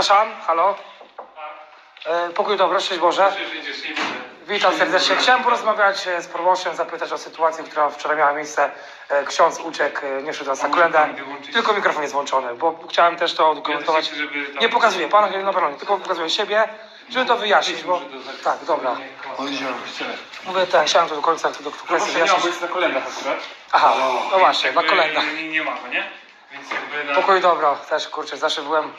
Przepraszam, halo? E, pokój dobry, szczęść Boże. Witam serdecznie. Chciałem porozmawiać e, z proboszczem, zapytać o sytuację, która wczoraj miała miejsce. E, Ksiądz uciekł, e, nie szedł nas na wyłączyć? Tylko mikrofon jest włączony, bo chciałem też to dokumentować. Ja też chcę, żeby tam- Nie pokazuję pana, na pewno nie, tylko pokazuję siebie, żeby to wyjaśnić, bo... Tak, dobra. Mówię tak, chciałem to do końca to do Proszę, nie wyjaśnić. akurat. Aha, no właśnie, na Jakby kolendach. Nie, nie ma go, nie? Więc jakby na... Pokój dobra, też kurczę, zawsze byłem,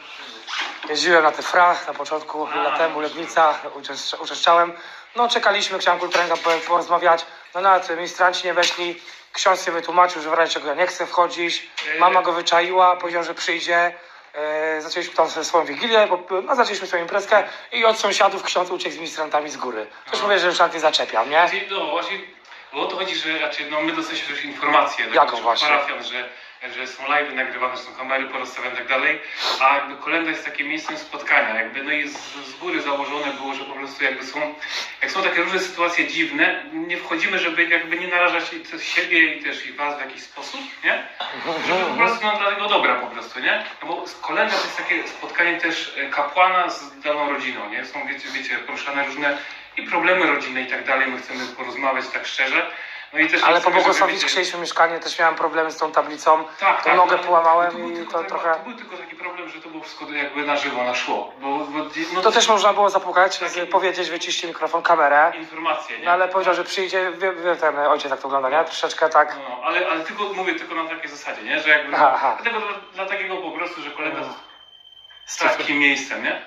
jeździłem na te fra na początku, lat temu, Legnica, uczęszcza- uczęszczałem. No czekaliśmy, chciałem kulturalnie porozmawiać, no nawet ministranci nie weszli, ksiądz się wytłumaczył, że w razie czego ja nie chcę wchodzić, mama go wyczaiła, powiedział, że przyjdzie. E, zaczęliśmy tam sobie swoją wigilię, bo, no, zaczęliśmy swoją imprezkę i od sąsiadów ksiądz uciekł z ministrantami z góry. Też mówię, że już nawet nie zaczepiam, nie? No właśnie, bo o to chodzi, że raczej no, my dostaliśmy też informacje do Jaką właśnie? parafian, że, że są live nagrywane, są kamery porozstawiane i tak dalej, a jakby kolenda jest takim miejscem spotkania, jakby no i z, z góry założone było, że po prostu jakby są, jak są takie różne sytuacje dziwne, nie wchodzimy, żeby jakby nie narażać i siebie i też i was w jakiś sposób, nie? Żeby po prostu no, dla tego dobra po prostu, nie? No bo kolenda to jest takie spotkanie też e, kapłana z daną rodziną, nie? Są, wiecie, wiecie, poruszane różne i problemy rodzinne i tak dalej, my chcemy porozmawiać tak szczerze. No i też Ale pobłogosławić chcieliśmy mieszkanie, też miałem problemy z tą tablicą. tak, Tą tak, nogę połamałem to i to trochę- To był tylko taki problem, że to było wszystko jakby na żywo, na szło. Bo, bo no, To też można było zapukać, z- powiedzieć, wyciście mikrofon, kamerę. informacje, nie? No ale powiedział, że przyjdzie, wie, wie ten ojciec jak to wygląda, nie? Troszeczkę tak. No, no, ale, ale tylko mówię tylko na takiej zasadzie, nie? Że jakby Aha, dlatego dla, dla takiego po prostu, że kolega Mhm. jest takim miejscem, nie?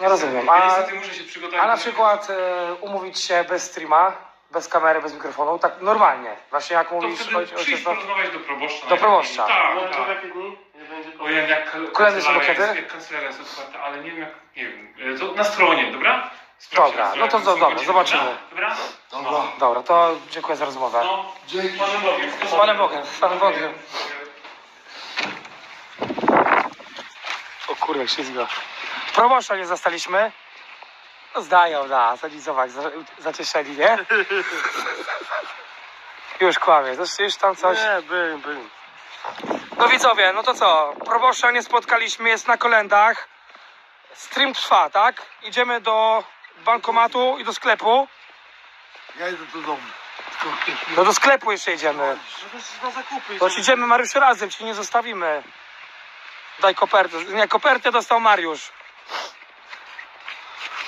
No rozumiem. Ja A, niestety muszę się przygotować. a na przykład e, umówić się bez streama, bez kamery, bez mikrofonu, tak normalnie. Właśnie jak to mówisz, wtedy ojciec no, porozmawiać do proboszcza. Do proboszcza. Tak, No to tak. w jakie dni? Nie będzie O, jak, jak kal- Kolendy są kancelaria kiedy? jest, jak kancelaria jest otwarta, ale nie wiem jak, nie wiem, e, to na stronie, dobra? Dobra, no to jak są dobra, zobaczymy. Dobra? Dobra. No. Dobra, to dziękuję za rozmowę. No, Dzięki. Panem Bogiem. Z Panem Bogiem, z Panem Bogiem. O kurde, ślizga. Proboszcza nie zastaliśmy. No zdają, da, zalizować, za- zacieszeni, nie? Już kłamie, zresztą już tam coś. Nie, byłem, byłem. No widzowie, no to co? Proboszcza nie spotkaliśmy, jest na kolendach. Stream trwa, tak? Idziemy do bankomatu i do sklepu. Ja idę do domu. No do sklepu jeszcze idziemy. No to jest na zakupy. To idziemy Mariusz razem, ci nie zostawimy. Daj kopertę. Nie, kopertę dostał Mariusz.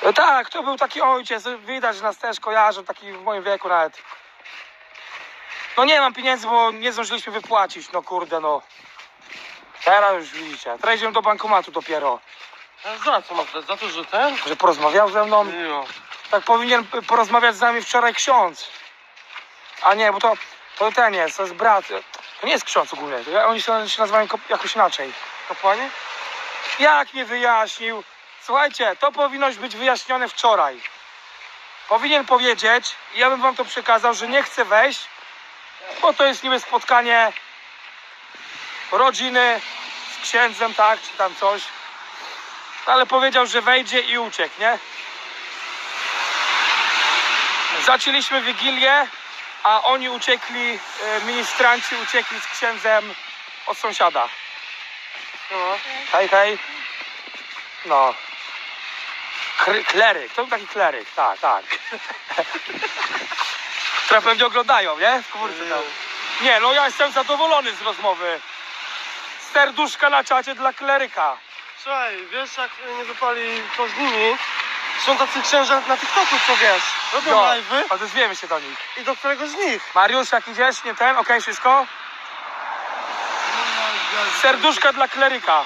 E, Tak, to był taki ojciec, widać, że nas też kojarzą, taki w moim wieku nawet. No nie mam pieniędzy, bo nie zdążyliśmy wypłacić, no kurde no. Teraz już widzicie, teraz idziemy do bankomatu dopiero. A za co masz? Za to, że ten? Że porozmawiał ze mną, Jo. tak powinien porozmawiać z nami wczoraj ksiądz. A nie, bo to, to ten jest, to jest brat. To nie jest ksiądz ogólnie, to oni się, się nazywają ko- jakoś inaczej. Kapłanie? Jak mi wyjaśnił? Słuchajcie, to powinno być wyjaśnione wczoraj. Powinien powiedzieć, i ja bym wam to przekazał, że nie chce wejść, bo to jest niby spotkanie rodziny z księdzem, tak, czy tam coś. Ale powiedział, że wejdzie i uciekł, nie? Zaczęliśmy wigilię, a oni uciekli, e, ministranci uciekli z księdzem od sąsiada. No. Hej, hej. No. Kry, kleryk, to był taki kleryk, tak, tak. Które pewnie oglądają, nie? W komórce tam. Nie, no ja jestem zadowolony z rozmowy. Serduszka na czacie dla kleryka. Słuchaj, wiesz jak nie wypali to z nimi? Są tacy księża na TikToku, co wiesz? Robią No, live'y odezwiemy się do nich. i do którego z nich? Mariusz, jak idziesz, nie ten, okej, wszystko? Serduszka dla kleryka.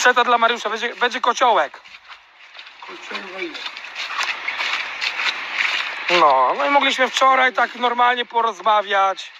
Seta dla Mariusza, będzie, będzie kociołek. No, no i mogliśmy wczoraj tak normalnie porozmawiać.